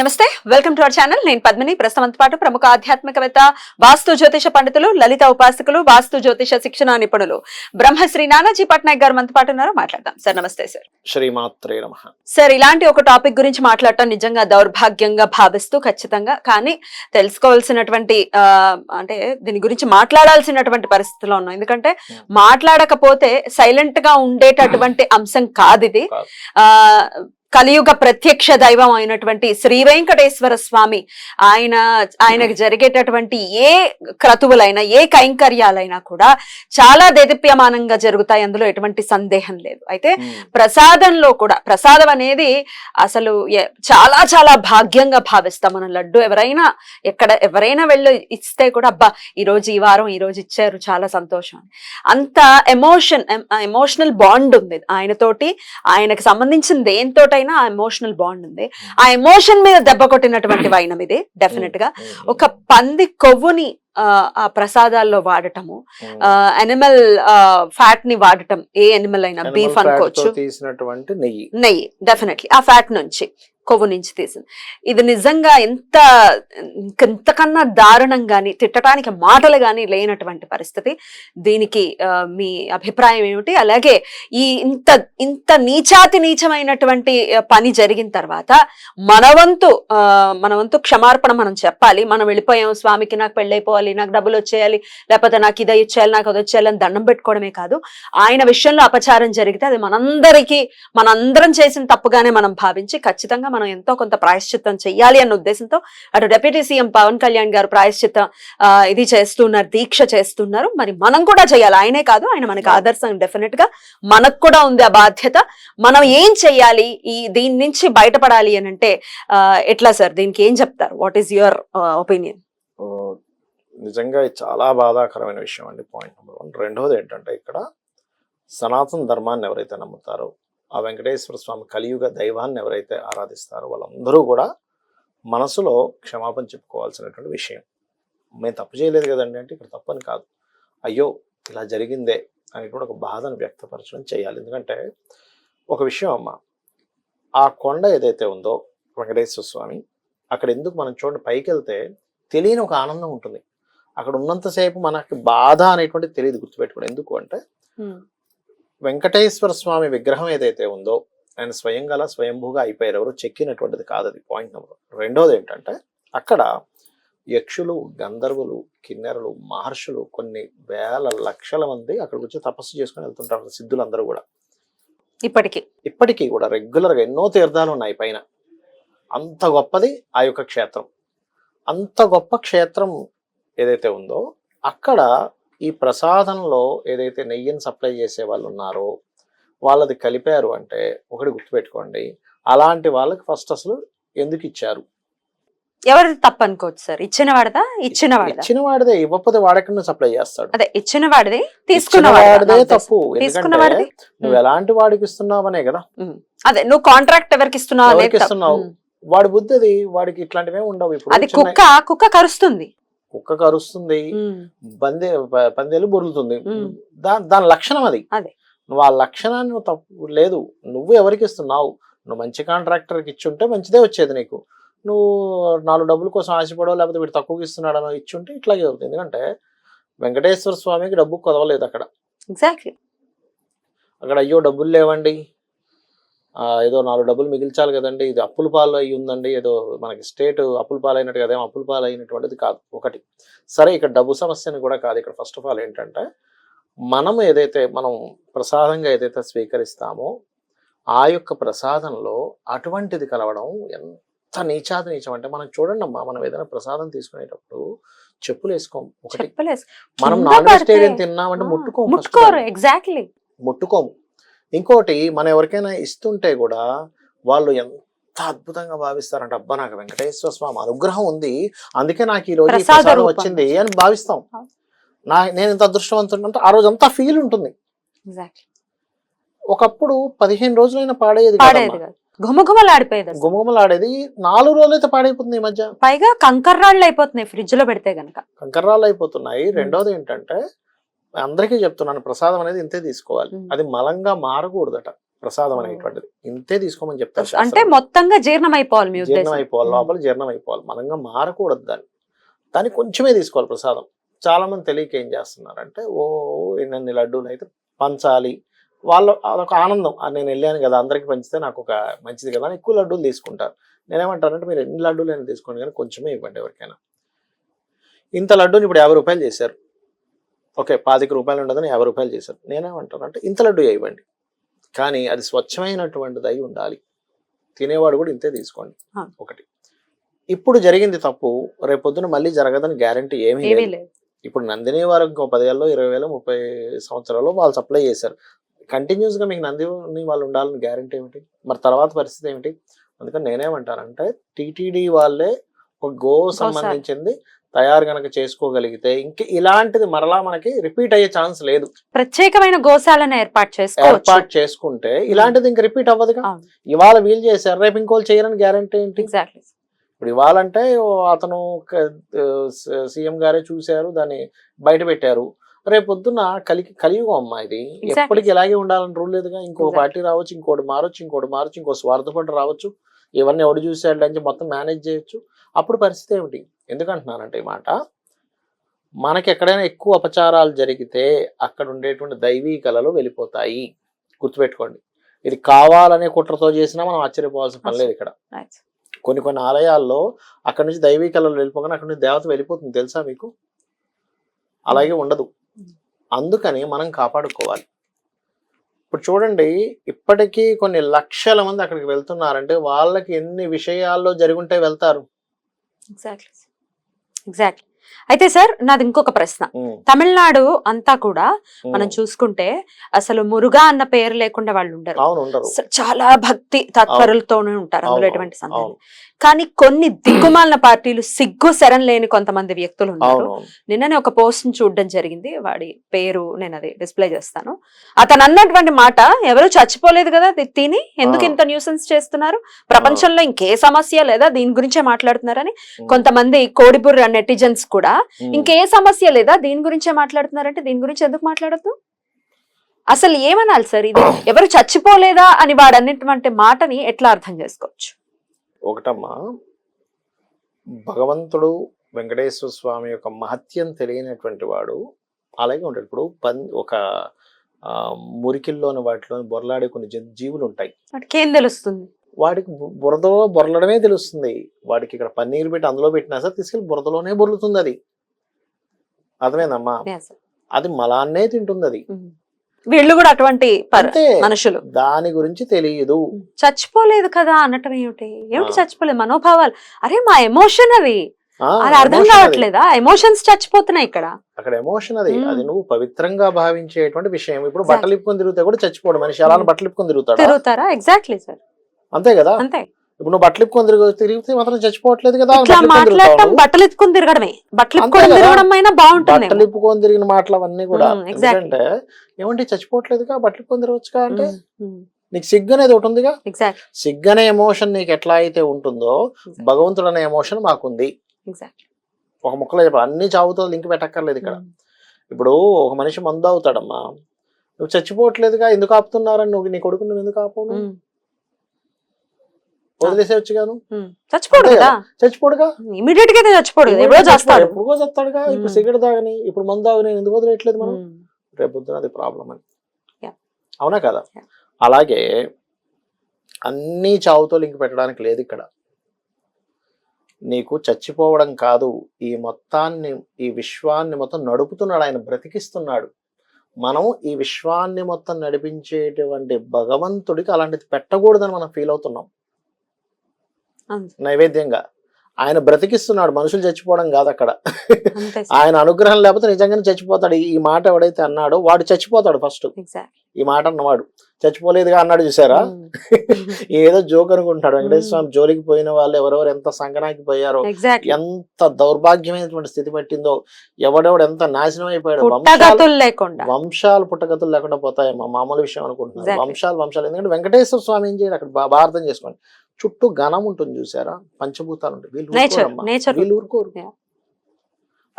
నమస్తే welcome to our channel. నేను పద్మిని. ప్రస్తుతం పాటు ప్రముఖ ఆధ్యాత్మికవేత్త వాస్తు జ్యోతిష పండితులు లలిత ఉపాసకులు వాస్తు జ్యోతిష శిక్షణ నిపుణులు. బ్రహ్మశ్రీ నానాజీ పట్నాయక్ గారు మనతో పాటు ఉన్నారు మాట్లాడదాం. సార్ నమస్తే సార్. శ్రీమాత్రే నమ. సార్ ఇలాంటి ఒక టాపిక్ గురించి మాట్లాడటం నిజంగా దౌర్భాగ్యంగా భావిస్తూ ఖచ్చితంగా కానీ తెలుసుకోవాల్సినటువంటి అంటే దీని గురించి మాట్లాడాల్సినటువంటి పరిస్థితిలో ఉన్నాం. ఎందుకంటే మాట్లాడకపోతే సైలెంట్గా ఉండేటటువంటి అంశం కాదు ఇది. కలియుగ ప్రత్యక్ష దైవం అయినటువంటి శ్రీ వెంకటేశ్వర స్వామి ఆయన ఆయనకు జరిగేటటువంటి ఏ క్రతువులైనా ఏ కైంకర్యాలైనా కూడా చాలా దేదీప్యమానంగా జరుగుతాయి. అందులో ఎటువంటి సందేహం లేదు. అయితే ప్రసాదంలో కూడా ప్రసాదం అనేది అసలు చాలా చాలా భాగ్యంగా భావిస్తాం మనం. లడ్డు ఎవరైనా ఎక్కడ ఎవరైనా వెళ్ళి ఇస్తే కూడా అబ్బా ఈ రోజు ఈ వారం ఈ రోజు ఇచ్చారు చాలా సంతోషం. అని. అంత ఎమోషన్ ఎమోషనల్ బాండ్ ఉంది ఆయనతోటి. ఆయనకు సంబంధించిన దేనితోటైనా ఆ ఎమోషనల్ బాండ్ ఉంది. ఆ ఎమోషన్ మీద దెబ్బ కొట్టినటువంటి వైనం ఇది డెఫినెట్గా. ఒక పంది కొవ్వుని ఆ, ప్రసాదాల్లో వాడటము అనిమల్ ఫ్యాట్ని వాడటం ఏ అనిమల్ అయినా బీఫ్ అనుకోవచ్చు. నెయ్యి. డెఫినెట్లీ ఆ ఫ్యాట్ నుంచి. కొవ్వు నుంచి తీసింది. ఇది నిజంగా ఎంత ఇంతకన్నా దారుణం గాని తిట్టడానికి మాటలు కానీ లేనటువంటి పరిస్థితి. దీనికి మీ అభిప్రాయం ఏమిటి? అలాగే ఈ ఇంత ఇంత నీచాతి నీచమైనటువంటి పని జరిగిన తర్వాత మనవంతు మనవంతు క్షమార్పణ మనం చెప్పాలి. మనం వెళ్ళిపోయాం స్వామికి నాకు పెళ్ళైపోవాలి నాకు డబ్బులు వచ్చేయాలి లేకపోతే నాకు ఇది ఇచ్చేయాలి నాకు అది వచ్చేయాలి అని దండం పెట్టుకోవడమే కాదు. ఆయన విషయంలో అపచారం జరిగితే అది మనందరికీ మనందరం చేసిన తప్పుగానే మనం భావించి ఖచ్చితంగా మనం ఎంతో కొంత ప్రాయశ్చిత్తం చెయ్యాలి అన్న ఉద్దేశంతో అటు డిప్యూటీ సీఎం పవన్ కళ్యాణ్ గారు ప్రాయశ్చిత్తం ఇది చేస్తున్నారు దీక్ష చేస్తున్నారు. మరి మనం కూడా చేయాలి. ఆయనే కాదు ఆయన మనకి ఆదర్శం డెఫినెట్గా మనకు కూడా ఉంది ఆ బాధ్యత. మనం ఏం చెయ్యాలి? ఈ దీని నుంచి బయటపడాలి అని అంటే ఎట్లా సార్? దీనికి ఏం చెప్తారు? వాట్ ఈస్ యువర్ ఒపీనియన్ ఓ, నిజంగా ఇది చాలా బాధాకరమైన విషయం అండి పాయింట్ నెంబర్ వన్ రెండవది ఏంటంటే ఇక్కడ సనాతన ధర్మాన్ని ఎవరైతే నమ్ముతారో ఆ వెంకటేశ్వర స్వామి కలియుగ దైవాన్ని ఎవరైతే ఆరాధిస్తారో వాళ్ళందరూ కూడా మనసులో క్షమాపణ చెప్పుకోవాల్సినటువంటి విషయం. మేము తప్పు చేయలేదు కదండి అంటే ఇక్కడ తప్పని కాదు. అయ్యో ఇలా జరిగిందే అని కూడా ఒక బాధను వ్యక్తపరచడం చేయాలి. ఎందుకంటే ఒక విషయం అమ్మ ఆ కొండ ఏదైతే ఉందో వెంకటేశ్వర స్వామి అక్కడ ఎందుకు మనం చూడండి పైకి వెళ్తే తెలియని ఒక ఆనందం ఉంటుంది. అక్కడ ఉన్నంతసేపు మనకి బాధ అనేటువంటిది తెలియదు గుర్తుపెట్టుకోండి. ఎందుకు అంటే వెంకటేశ్వర స్వామి విగ్రహం ఏదైతే ఉందో ఆయన స్వయంగా అలా స్వయంభూగా అయిపోయారు. ఎవరు చెక్కినటువంటిది కాదు అది పాయింట్ నెంబర్ రెండోది ఏంటంటే అక్కడ యక్షులు గంధర్వులు కిన్నెరలు మహర్షులు కొన్ని వేల లక్షల మంది అక్కడికి వచ్చి తపస్సు చేసుకొని వెళ్తుంటారు. సిద్ధులందరూ కూడా. ఇప్పటికి. ఇప్పటికీ కూడా రెగ్యులర్గా ఎన్నో తీర్థాలు ఉన్నాయి పైన. అంత గొప్పది ఆ యొక్క క్షేత్రం. అంత గొప్ప క్షేత్రం ఏదైతే ఉందో అక్కడ ఈ ప్రసాదంలో ఏదైతే నెయ్యిని సప్లై చేసే వాళ్ళు ఉన్నారో వాళ్ళది కలిపారు అంటే ఒకటి గుర్తుపెట్టుకోండి. అలాంటి వాళ్ళకి ఫస్ట్ అసలు ఎందుకు ఇచ్చారు? ఎవరిది తప్పు అనుకోవచ్చు సార్. ఇచ్చిన వాడదా? ఇచ్చిన వాడదా? ఇచ్చిన వాడిదే. ఇవ్వకపోతే వాడెక్కడ సప్లై చేస్తాడు. అదే ఇచ్చిన వాడిది తీసుకున్న వాడిదా? తప్పు. తీసుకున్న వాడిది? నువ్వు ఎలాంటి వాడికి ఇస్తున్నావనే కదా. అదే నువ్వు కాంట్రాక్ట్ ఎవరికి ఇస్తున్నావు. ఇస్తున్నావు? వాడి బుద్ధి అది. వాడికి ఇట్లాంటివే ఉండవు. ఇప్పుడు అది కుక్క కుక్క కరుస్తుంది. కుక్క కరుస్తుంది ఉమ్. బందే ప- పందేలు బొరులుతుంది. ఉమ్. దా- దాని లక్షణం అది. నువ్వు ఆ లక్షణాన్ని నువ్వు తప్పు లేదు నువ్వు ఎవరికి ఇస్తున్నావు? నువ్వు మంచి కాంట్రాక్టర్కి ఇచ్చుంటే మంచిదే వచ్చేది నీకు. నువ్వు నాలుగు డబ్బుల కోసం ఆశపడో లేకపోతే వీడు తక్కువకి ఇస్తున్నాడనో ఇచ్చుంటే ఇట్లాగే అవుతుంది. ఎందుకంటే వెంకటేశ్వర స్వామికి డబ్బు కొదవలేదు అక్కడ. ఎగ్జాక్ట్లీ అక్కడ అయ్యో డబ్బులు లేవండి. ఏదో నాలుగు డబ్బులు మిగిల్చాలి కదండి. ఇది అప్పుల పాలు అయి ఉందండి. ఏదో మనకి స్టేట్ అప్పుల పాలు అయినట్టు కదేమో అప్పుల పాలు అయినటువంటిది కాదు. ఒకటి. సరే ఇక్కడ డబ్బు సమస్యని కూడా కాదు. ఇక్కడ ఫస్ట్ ఆఫ్ ఆల్ ఏంటంటే మనం ఏదైతే మనం ప్రసాదంగా ఏదైతే స్వీకరిస్తామో ఆ యొక్క ప్రసాదంలో అటువంటిది కలవడం ఎంత నీచాతి నీచం అంటే మనం చూడండి అమ్మా మనం ఏదైనా ప్రసాదం తీసుకునేటప్పుడు చెప్పులు వేసుకోం. ఒకటి. మనం కింద నాన్ వెజిటేరియన్ తిన్నామంటే ఆ, ముట్టుకోం first ముట్టుకోరు. దాన్ని. ఎగ్జాక్ట్లీ ముట్టుకోము ఇంకోటి మనం ఎవరికైనా ఇస్తుంటే కూడా వాళ్ళు ఎంత అద్భుతంగా భావిస్తారంటే అబ్బా నాకు వెంకటేశ్వర స్వామి అనుగ్రహం ఉంది అందుకే నాకు ఈ రోజు ప్రసాద. వచ్చింది అని భావిస్తాం. నా నేను ఇంత అదృష్టవంతుడు అంటే ఆ రోజు అంతా ఫీల్ ఉంటుంది ఒకప్పుడు పదిహేను రోజులైనా పాడేది అసలు. గుమగుమలాడేది నాలుగు రోజులు అయితే పాడైపోతుంది ఈ మధ్య. పైగా కంకర్రాళ్ళు అయిపోతున్నాయి ఫ్రిడ్జ్లో పెడితే గనక. కంకర్రాలు అయిపోతున్నాయి. రెండోది ఏంటంటే అందరికీ చెప్తున్నాను ప్రసాదం అనేది ఇంతే తీసుకోవాలి. అది మలంగా మారకూడదట ప్రసాదం అనేటువంటిది. ఇంతే తీసుకోమని చెప్తారు అంటే. మొత్తంగా జీర్ణం అయిపోవాలి జీర్ణం అయిపోవాలి. లోపల జీర్ణం అయిపోవాలి మనంగా మారకూడదు దాన్ని. దాన్ని కొంచెమే తీసుకోవాలి ప్రసాదం. చాలా మంది తెలియక ఏం చేస్తున్నారంటే ఓ ఇన్ని లడ్డూలు అయితే పంచాలి. వాళ్ళు అదొక ఆనందం. నేను వెళ్ళాను కదా అందరికి పంచితే నాకు ఒక మంచిది కదా అని ఎక్కువ లడ్డూలు తీసుకుంటారు. నేనేమంటానంటే మీరు ఎన్ని లడ్డూలు అయినా తీసుకోండి కానీ కొంచెమే ఇవ్వండి ఎవరికైనా. ఇంత లడ్డూని ఇప్పుడు యాభై రూపాయలు చేశారు. ఓకే పాతిక రూపాయలు ఉండదని యాభై రూపాయలు చేశారు. నేనేమంటానంటే ఇంత లడ్డు ఇవ్వండి కానీ అది స్వచ్ఛమైనటువంటిది అయి ఉండాలి. తినేవాడు కూడా ఇంతే తీసుకోండి. ఒకటి. ఇప్పుడు జరిగింది తప్పు రేపొద్దున మళ్ళీ జరగదని గ్యారంటీ ఏమీ లేదు. ఇప్పుడు నందిని వారు ఇంకో పదేళ్ళు ఇరవై వేలు ముప్పై సంవత్సరాలు వాళ్ళు సప్లై చేశారు. కంటిన్యూస్గా మీకు నందిని వాళ్ళు ఉండాలని గ్యారంటీ ఏమిటి? మరి తర్వాత పరిస్థితి ఏమిటి? అందుకని నేనేమంటానంటే టీటీడీ వాళ్ళే ఒక గో సంబంధించింది తయారు గనక చేసుకోగలిగితే ఇంక ఇలాంటిది మరలా మనకి రిపీట్ అయ్యే ఛాన్స్ లేదు. ప్రత్యేకమైన గోశాలను ఏర్పాటు చేసుకోవచ్చు. ఏర్పాటు చేసుకుంటే ఇలాంటిది ఇంక రిపీట్ అవ్వదుగా. ఇవాళ వీలు చేశారు రేపు ఇంకోళ్ళు చేయరని గ్యారంటీ ఏంటి? ఎగ్జాక్ట్లీ ఇప్పుడు ఇవ్వాలంటే ఓ అతను సీఎం గారే చూశారు దాన్ని బయట పెట్టారు. రేపు పొద్దున్న కలి కలియుగం అమ్మా ఇది. ఎప్పటికి ఇలాగే ఉండాలని రూల్ లేదుగా. ఇంకో. పార్టీ రావచ్చు ఇంకోటి మారొచ్చు ఇంకోటి మారొచ్చు ఇంకో స్వార్థపడి రావచ్చు. ఇవన్నీ ఎవడు చూసాడు అని మొత్తం మేనేజ్ చేయొచ్చు. అప్పుడు పరిస్థితి ఏమిటి? ఎందుకంటున్నానంటే ఈ మాట మనకి ఎక్కడైనా ఎక్కువ అపచారాలు జరిగితే అక్కడ ఉండేటువంటి దైవీ కళలు వెళ్ళిపోతాయి. గుర్తుపెట్టుకోండి. ఇది కావాలనే కుట్రతో చేసినా మనం ఆశ్చర్యపోవాల్సిన పని లేదు ఇక్కడ. కొన్ని కొన్ని ఆలయాల్లో అక్కడ నుంచి దైవీ కళలు వెళ్ళిపోగానే అక్కడ నుంచి దేవత వెళ్ళిపోతుంది. తెలుసా మీకు? అలాగే ఉండదు. అందుకని మనం కాపాడుకోవాలి. ఇప్పుడు చూడండి ఇప్పటికీ కొన్ని లక్షల మంది అక్కడికి వెళ్తున్నారంటే వాళ్ళకి ఎన్ని విషయాల్లో జరుగుంటే వెళ్తారు? ఎగ్జాక్ట్లీ ఎగ్జాక్ట్లీ అయితే సార్ నాది ఇంకొక ప్రశ్న. తమిళనాడు అంతా కూడా. మనం చూసుకుంటే అసలు మురుగా అన్న పేరు లేకుండా వాళ్ళు ఉండరు. చాలా భక్తి తత్పరులతోనే ఉంటారు అందులో ఎటువంటి సందేహం కానీ కొన్ని దిక్కుమాలిన పార్టీలు సిగ్గు శరం లేని కొంతమంది వ్యక్తులు ఉన్నారు. నిన్ననే ఒక పోస్ట్ చూడడం జరిగింది. వాడి పేరు నేను అది డిస్ప్లే చేస్తాను. అతను అన్నటువంటి మాట ఎవరు చచ్చిపోలేదు కదా తిని ఎందుకు. ఇంత న్యూసెన్స్ చేస్తున్నారు? ప్రపంచంలో ఇంకే సమస్య లేదా దీని గురించే మాట్లాడుతున్నారని కొంతమంది కోడిబుర్ర నెటిజన్స్ కూడా. ఇంకే సమస్య లేదా దీని గురించే మాట్లాడుతున్నారంటే దీని గురించి ఎందుకు మాట్లాడద్దు? అసలు ఏమనాలి సార్ ఇది? ఎవరు చచ్చిపోలేదా అని వాడు అన్నటువంటి మాటని ఎట్లా అర్థం చేసుకోవచ్చు? ఒకటమ్మా భగవంతుడు వెంకటేశ్వర స్వామి యొక్క మహత్యం తెలియనటువంటి వాడు అలాగే ఉంటాడు. ఇప్పుడు పన్ ఒక ఆ, మురికిల్లోని వాటిలోని బొరలాడే కొన్ని జంతు జీవులు ఉంటాయి. వాటికి ఏం తెలుస్తుంది? వాడికి బురద బొరలడమే తెలుస్తుంది. వాడికి ఇక్కడ పన్నీరు పెట్టి అందులో పెట్టినా సరే తీసుకెళ్ళి బురదలోనే బొర్లుతుంది అది అర్థమైందమ్మా? Yes, sir. అది మలాన్నే తింటుంది అది. వీళ్ళు కూడా అటువంటి మనుషులు. దాని గురించి తెలియదు. చచ్చిపోలేదు కదా అనటం ఏమిటి? ఏమిటి. చచ్చిపోలేదు? మనోభావాలు. అరే మా ఎమోషన్ అది. అది అర్థం. కావట్లేదా? ఎమోషన్స్ చచ్చిపోతున్నాయి ఇక్కడ. అక్కడ ఎమోషన్ అది. అది నువ్వు పవిత్రంగా భావించేటువంటి విషయం. ఇప్పుడు. బట్టలు ఇప్పుకొని తిరిగితే కూడా చచ్చిపోడు మనిషి. అలా. బట్టలు ఇప్పుకొని తిరుగుతాడు? తిరుగుతారా? ఎగ్జాక్ట్లీ సార్ అంతే కదా? అంతే. ఇప్పుడు నువ్వు బట్టలు ఇప్పుకొని తిరిగి తిరిగితే మాత్రం చచ్చిపోవట్లేదు కదా. బట్టలు మాట్లాడటం ఎత్తుకుని తిరగడమే. బట్టలు. తిరగడం అయినా బాగుంటుంది. బట్టలు ఇప్పుకొని తిరిగిన మాటలు అవన్నీ కూడా. ఎందుకంటే ఏమంటే చచ్చిపోవట్లేదుగా బట్టలు ఇప్పుకొని తిరగచ్చుగా అంటే? నీకు సిగ్గు అనేది ఒకటి ఉందిగా? సిగ్గు అనే ఎమోషన్ నీకు ఎట్లా అయితే ఉంటుందో భగవంతుడు అనే ఎమోషన్ మాకుంది. ఒక ముక్కలో చెప్పాలి. అన్ని చావుతో లింక్ పెట్టక్కర్లేదు ఇక్కడ. ఇప్పుడు ఒక మనిషి మందు అవుతాడమ్మా నువ్వు చచ్చిపోవట్లేదుగా ఎందుకు ఆపుతున్నారని నువ్వు నీ కొడుకు నువ్వు ఎందుకు ఆపు వదిలేసేవచ్చుగాను చచ్చిపోడు కదా? చచ్చిపోడుగా? ఇమీడియట్గా చచ్చిపోడు ఎప్పుడో చేస్తాడు. చస్తాడుగా? ఇప్పుడు. సిగరెట్ తాగని ఇప్పుడు మందు తాగని ఎందుకు వదిలేయట్లేదు మనం. రేపు పొద్దున అది ప్రాబ్లం అని. అవునా కదా. అలాగే అన్ని చావుతో లింక్ పెట్టడానికి లేదు ఇక్కడ. నీకు చచ్చిపోవడం కాదు. ఈ మొత్తాన్ని ఈ విశ్వాన్ని మొత్తం నడుపుతున్నాడు ఆయన బ్రతికిస్తున్నాడు. మనం ఈ విశ్వాన్ని మొత్తం నడిపించేటువంటి భగవంతుడికి అలాంటిది పెట్టకూడదని మనం ఫీల్ అవుతున్నాం. నైవేద్యంగా. ఆయన బ్రతికిస్తున్నాడు మనుషులు చచ్చిపోవడం కాదు అక్కడ. ఆయన అనుగ్రహం లేకపోతే నిజంగానే చచ్చిపోతాడు. ఈ మాట ఎవడైతే అన్నాడో వాడు చచ్చిపోతాడు ఫస్ట్. ఎగ్జాక్ట్ ఈ మాట అన్నవాడు. చచ్చిపోలేదుగా అన్నాడు చూసారా? ఏదో జోక్ అనుకుంటాడు వెంకటేశ్వర స్వామి జోలికి పోయిన వాళ్ళు ఎవరెవరు ఎంత సంకనాకి పోయారో ఎంత దౌర్భాగ్యమైనటువంటి స్థితి పట్టిందో ఎవడెవడు ఎంత నాశనం అయిపోయాడు లేకుండా. వంశాలు పుట్టగతులు లేకుండా పోతాయి మా మామూలు విషయం అనుకుంటున్నారు. వంశాలు వంశాలు. ఎందుకంటే వెంకటేశ్వర స్వామి ఏం చేయాలి అక్కడ భారతం చేసుకోండి. చుట్టూ ఘనం ఉంటుంది చూసారా? పంచభూతాలు ఉంటాయి. వీళ్ళు వీళ్ళు ఊరుకోరు.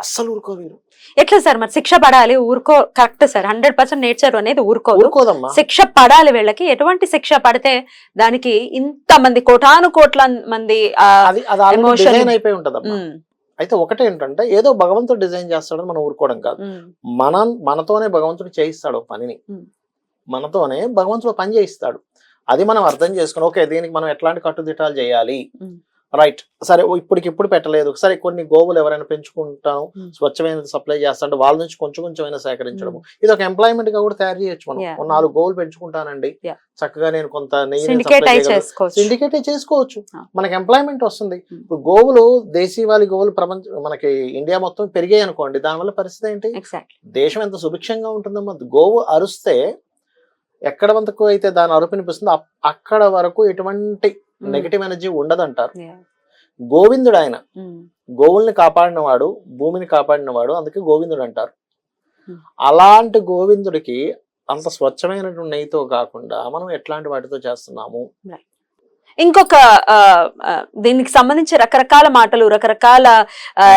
అస్సలు ఊరుకోరు వీరు ఎట్లా సార్? మరి శిక్ష పడాలి ఊరుకో correct sir. Hundred percent nature అనేది ఊరుకోదు. ఊరుకోదమ్మా. శిక్ష పడాలి వీళ్ళకి. ఎటువంటి శిక్ష పడితే దానికి ఇంత మంది కోటాను కోట్ల మంది అయిపోయి ఉంటదమ్మా. ఉమ్, అయితే ఒకటే ఏంటంటే ఏదో భగవంతుడు డిజైన్ చేస్తాడని మనం ఊరుకోవడం కాదు. మన మనతోనే భగవంతుడు చేయిస్తాడు పనిని. మనతోనే భగవంతుడు పని చేయిస్తాడు. అది మనం అర్థం చేసుకుని ఓకే దీనికి మనం ఎట్లాంటి కట్టుదిట్టాలు చేయాలి. రైట్ సరే ఓ ఇప్పటికి ఇప్పుడు పెట్టలేదు. సరే కొన్ని గోవులు ఎవరైనా పెంచుకుంటాను Hmm. స్వచ్ఛమైనది సప్లై చేస్తాడు వాళ్ళ నుంచి కొంచెం కొంచెమైనా సేకరించడము. ఇది ఒక ఎంప్లాయ్మెంట్గా కూడా తయారు చేయొచ్చు మనం. నాలుగు గోవులు పెంచుకుంటానండి. చక్కగా నేను కొంత నెయ్యి సిండికేట్ చేసుకోవచ్చు. మనకి ఎంప్లాయ్మెంట్ వస్తుంది. Hmm. ఇప్పుడు గోవులు దేశీవాళి గోవులు ప్రపంచ మనకి ఇండియా మొత్తం పెరిగాయి అనుకోండి. దానివల్ల పరిస్థితి ఏంటి? దేశం ఎంత సుభిక్షంగా ఉంటుందమ్మా. గోవు అరుస్తే ఎక్కడ వరకు అయితే దాని అరుపు అక్కడ వరకు ఎటువంటి నెగటివ్ ఎనర్జీ ఉండదంటారు. గోవిందుడు ఆయన గోవుల్ని కాపాడినవాడు భూమిని కాపాడినవాడు అందుకే గోవిందుడు అంటారు. అలాంటి గోవిందుడికి అంత స్వచ్ఛమైనటువంటి నెయ్యితో కాకుండా మనం ఎట్లాంటి వాటితో చేస్తున్నాము? ఇంకొక దీనికి సంబంధించి రకరకాల మాటలు రకరకాల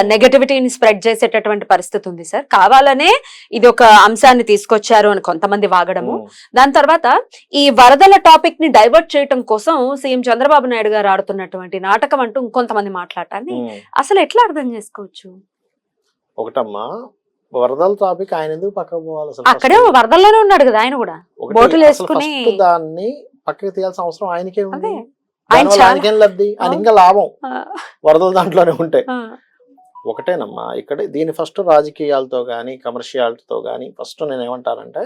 నెగటివిటీని స్ప్రెడ్ చేసేటటువంటి పరిస్థితి ఉంది సార్. కావాలనే ఇది ఒక అంశాన్ని తీసుకొచ్చారు అని కొంతమంది వాగడము. దాని తర్వాత ఈ వరదల టాపిక్ని డైవర్ట్ చేయటం కోసం సీఎం చంద్రబాబు నాయుడు గారు ఆడుతున్నటువంటి నాటకం అంటూ ఇంకొంతమంది మాట్లాడటాన్ని. అసలు ఎట్లా అర్థం చేసుకోవచ్చు? ఒకటమ్మా వరదల టాపిక్ ఆయన ఎందుకు పక్కకు పోవాలి అసలు అక్కడే? వరదల్లోనే ఉన్నాడు కదా ఆయన కూడా. బోటులు వేసుకుని- దాన్ని పక్కకి తీయాల్సిన అవసరం ఆయనకే ఉంది. అదే ఆయనకేం లబ్ధి అవును. ఇంకా లాభం వరదలు దాంట్లోనే ఉంటాయి ఒకటేనమ్మా ఇక్కడ దీని ఫస్ట్ రాజకీయాలతో కానీ కమర్షియాలతో కానీ ఫస్ట్ నేను ఏమంటానంటే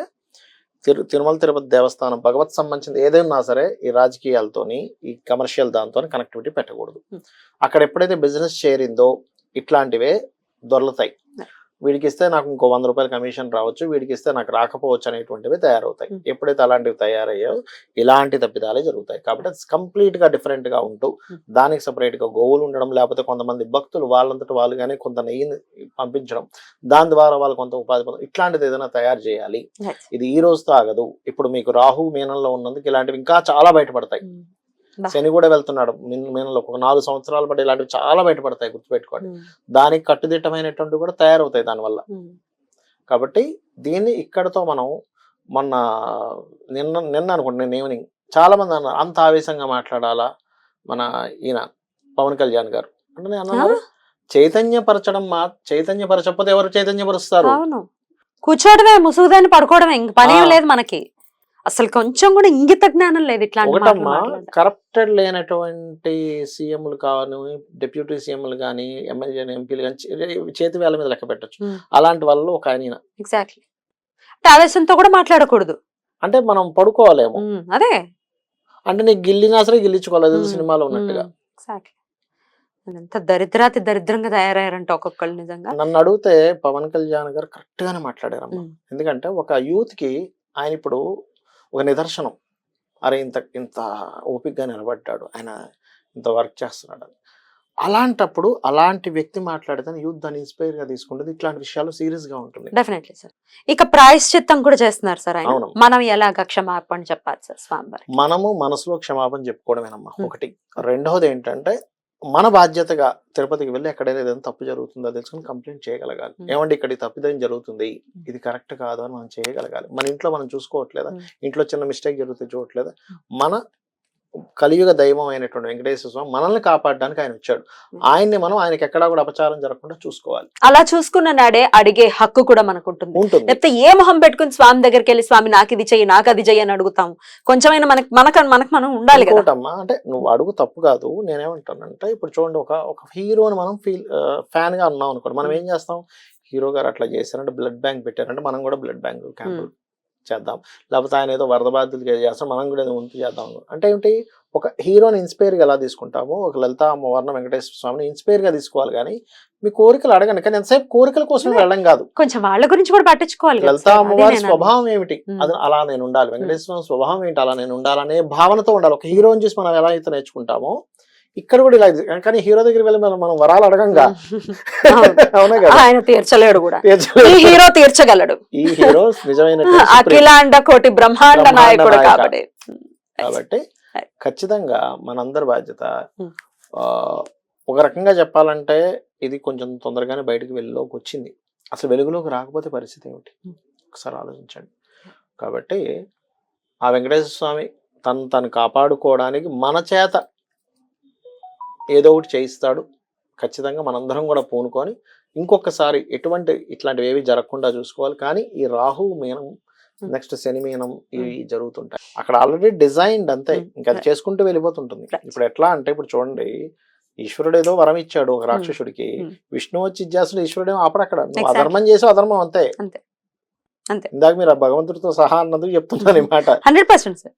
తిరు తిరుమల తిరుపతి దేవస్థానం భగవత్ సంబంధించింది ఏదైనా సరే ఈ రాజకీయాలతోని ఈ కమర్షియల్ దాంతో కనెక్టివిటీ పెట్టకూడదు. అక్కడ ఎప్పుడైతే బిజినెస్ చేరిందో ఇట్లాంటివే దొరలుతాయి. వీడికి ఇస్తే నాకు ఇంకో వంద రూపాయల కమిషన్ రావచ్చు వీడికి ఇస్తే నాకు రాకపోవచ్చు అనేటువంటివి తయారవుతాయి. ఎప్పుడైతే అలాంటివి తయారయ్యో ఇలాంటి తప్పిదాలే జరుగుతాయి కాబట్టి కంప్లీట్గా డిఫరెంట్గా ఉంటూ. దానికి సపరేట్గా గోవులు ఉండడం లేకపోతే కొంతమంది భక్తులు వాళ్ళంతట వాళ్ళుగానే కొంత నెయ్యిని పంపించడం దాని ద్వారా వాళ్ళు కొంత ఉపాధి పొందడం ఇట్లాంటిది ఏదైనా తయారు చేయాలి. ఇది ఈ రోజుతో ఆగదు ఇప్పుడు మీకు రాహు మీనంలో ఉన్నందుకు ఇలాంటివి ఇంకా చాలా బయటపడతాయి. శని కూడా వెళ్తున్నాడు. మీన- మీనంలో ఒక నాలుగు సంవత్సరాలు బట్టి ఇలాంటివి చాలా బయటపడతాయి గుర్తుపెట్టుకోండి. దానికి కట్టుదిట్టమైనటువంటి కూడా తయారవుతాయి దానివల్ల. కాబట్టి దీన్ని ఇక్కడతో మనం మొన్న నిన్న నిన్న అనుకోండి నేను ఈవినింగ్ చాలా మంది అన్నారు అంత ఆవేశంగా మాట్లాడాలా? మన ఈయన పవన్ కళ్యాణ్ గారు. అంటే నేను అన్నాను చైతన్యపరచడం మా చైతన్యపరచకపోతే ఎవరు చైతన్యపరుస్తారు? కూర్చోవడమే ముసుగుదాన్ని పడుకోవడమే ఇంక పని. లేదు మనకి. అసలు కొంచెం కూడా ఇంగిత జ్ఞానం లేదు ఇట్లాంటి. కరప్టెడ్ లేనటువంటి సీఎంలు కాని డిప్యూటీ సీఎంలు కానీ ఎమ్మెల్యే ఎంపీలు కానీ చేతి వేల మీద లెక్క పెట్టచ్చు. అలాంటి వాళ్ళు ఒక ఆయన. ఎగ్జాక్ట్లీ అంటే ఆవేశంతో కూడా మాట్లాడకూడదు. అంటే మనం పడుకోవాలేమో. అదే. అంటే నీకు గిల్లినా సరే గిల్లించుకోవాలి ఏదో సినిమాలో ఉన్నట్టుగా. ఎగ్జాక్ట్లీ ఎంత దరిద్రాతి దరిద్రంగా తయారయ్యారంట ఒక్కొక్కళ్ళు నిజంగా. నన్ను అడిగితే పవన్ కళ్యాణ్ గారు కరెక్ట్ గానే మాట్లాడారమ్మా. ఉమ్, ఎందుకంటే ఒక యూత్కి ఆయన ఇప్పుడు ఒక నిదర్శనం. అరే ఇంత ఇంత ఓపికగా నిలబడ్డాడు. ఆయన ఇంత వర్క్ చేస్తున్నాడు అని. అలాంటప్పుడు అలాంటి వ్యక్తి మాట్లాడితే యూత్ దాన్ని ఇన్స్పైర్గా తీసుకుంటుంది. ఇట్లాంటి విషయాలు సీరియస్గా ఉంటుంది. Definitely sir. ఇక ప్రాయశ్చిత్తం కూడా చేస్తున్నారు సార్ ఆయన. మనం ఎలాగ క్షమాపణ చెప్పాలి సార్ స్వామివారి మనము మనసులో క్షమాపణ చెప్పుకోవడమేనమ్మా. ఒకటి. రెండవది ఏంటంటే మన బాధ్యతగా తిరుపతికి వెళ్ళి ఎక్కడైనా ఏదైనా తప్పు జరుగుతుందో తెలుసుకుని కంప్లైంట్ చేయగలగాలి. ఏమండి ఇక్కడ తప్పిదం జరుగుతుంది? ఇది కరెక్ట్ కాదు అని మనం చేయగలగాలి. మన ఇంట్లో మనం చూసుకోవట్లేదా. ఇంట్లో చిన్న మిస్టేక్ జరిగితే చూడట్లేదా? మన కలియుగ దైవం అయినటువంటి వెంకటేశ్వర స్వామి మనల్ని కాపాడడానికి ఆయన వచ్చాడు. ఆయన్ని మనం ఆయనకి ఎక్కడా కూడా అపచారం జరగకుండా చూసుకోవాలి. అలా చూసుకున్న నాడే అడిగే హక్కు కూడా మనకు ఉంటుంది. లేకపోతే ఏ మొహం పెట్టుకుని స్వామి దగ్గరికి వెళ్ళి స్వామి నాకు ఇది చెయ్యి నాకు అది చెయ్యి అని అడుగుతాం కొంచెమైనా మనకి మనకు మనకు మనం ఉండాలి కదా. అంటే నువ్వు అడుగు తప్పు కాదు. నేనేమంటానంటే ఇప్పుడు చూడండి ఒక ఒక హీరోని మనం ఫీల్ ఫ్యాన్గా ఉన్నాం అనుకోండి మనం ఏం చేస్తాం? హీరో గారు అట్లా చేశారంటే బ్లడ్ బ్యాంక్ పెట్టారంటే మనం కూడా బ్లడ్ బ్యాంక్ క్యాంపులు చేద్దాం. లేకపోతే ఆయన ఏదో వరద బాధ్యతలు చేస్తాం మనం కూడా ఏదో వంతు చేద్దాం అంటే ఏంటి? ఒక హీరోని ఇన్స్పైర్గా ఎలా తీసుకుంటామో? ఒక లలిత అమ్మవారిని వెంకటేశ్వర స్వామిని ఇన్స్పైర్గా తీసుకోవాలి కానీ మీ కోరికలు అడగండి. కానీ ఎంతసేపు కోరికల కోసం వెళ్ళడం కాదు. కొంచెం వాళ్ళ గురించి కూడా పట్టించుకోవాలి లలిత అమ్మవారి స్వభావం ఏమిటి. అది అలా నేను ఉండాలి. వెంకటేశ్వర స్వామి స్వభావం ఏంటి? అలా నేను ఉండాలనే భావనతో ఉండాలి. ఒక హీరోని చూసి మనం ఎలా అయితే నేర్చుకుంటామో ఇక్కడ కూడా ఇలా కానీ హీరో దగ్గరికి వెళ్ళి మనం మనం వరాలు అడగంగా అవును. అవునా కదా ఆయన తీర్చలేడు కూడా ఈ. హీరో తీర్చగలడు ఈ హీరో నిజమైన అఖిలాండ కోటి బ్రహ్మాండ నాయకుడు నాయక. కాబట్టి కాబట్టి. ఖచ్చితంగా మనందరి బాధ్యత Hmm. ఒక రకంగా చెప్పాలంటే ఇది కొంచెం తొందరగానే బయటకు వెలుగులోకి వచ్చింది అసలు వెలుగులోకి రాకపోతే పరిస్థితి ఏమిటి Hmm. ఒకసారి ఆలోచించండి కాబట్టి ఆ వెంకటేశ్వర స్వామి తను తను కాపాడుకోవడానికి మన చేత ఏదో ఒకటి చేయిస్తాడు. ఖచ్చితంగా మనందరం కూడా పూనుకొని ఇంకొకసారి ఎటువంటి ఇట్లాంటివి ఏవి జరగకుండా చూసుకోవాలి. కానీ ఈ రాహు మీనం. నెక్స్ట్ శని మీనం ఇవి జరుగుతుంటాయి. అక్కడ ఆల్రెడీ డిజైన్డ్ అంతే. ఇంకా అది చేసుకుంటూ వెళ్ళిపోతుంటుంది. ఇప్పుడు ఎట్లా అంటే ఇప్పుడు చూడండి ఈశ్వరుడు ఏదో వరం ఇచ్చాడు ఒక రాక్షసుడికి. విష్ణు వచ్చి ఇచ్చేస్తాడు ఈశ్వరుడు ఏమో అప్పుడు అక్కడ. నువ్వు Exactly. అధర్మం చేసి అధర్మం అంతే. అంతే. ఇందాక మీరు భగవంతుడితో సహా అన్నది చెప్తున్నాను మాట. Hundred percent sir.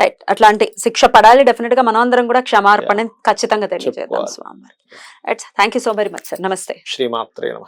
రైట్ అట్లాంటి శిక్ష పడాలి డెఫినెట్గా మనం అందరం కూడా క్షమార్పణ ఖచ్చితంగా తెలియజేద్దాం. స్వామి right thank you so very much sir నమస్తే శ్రీమాత్రే నమ.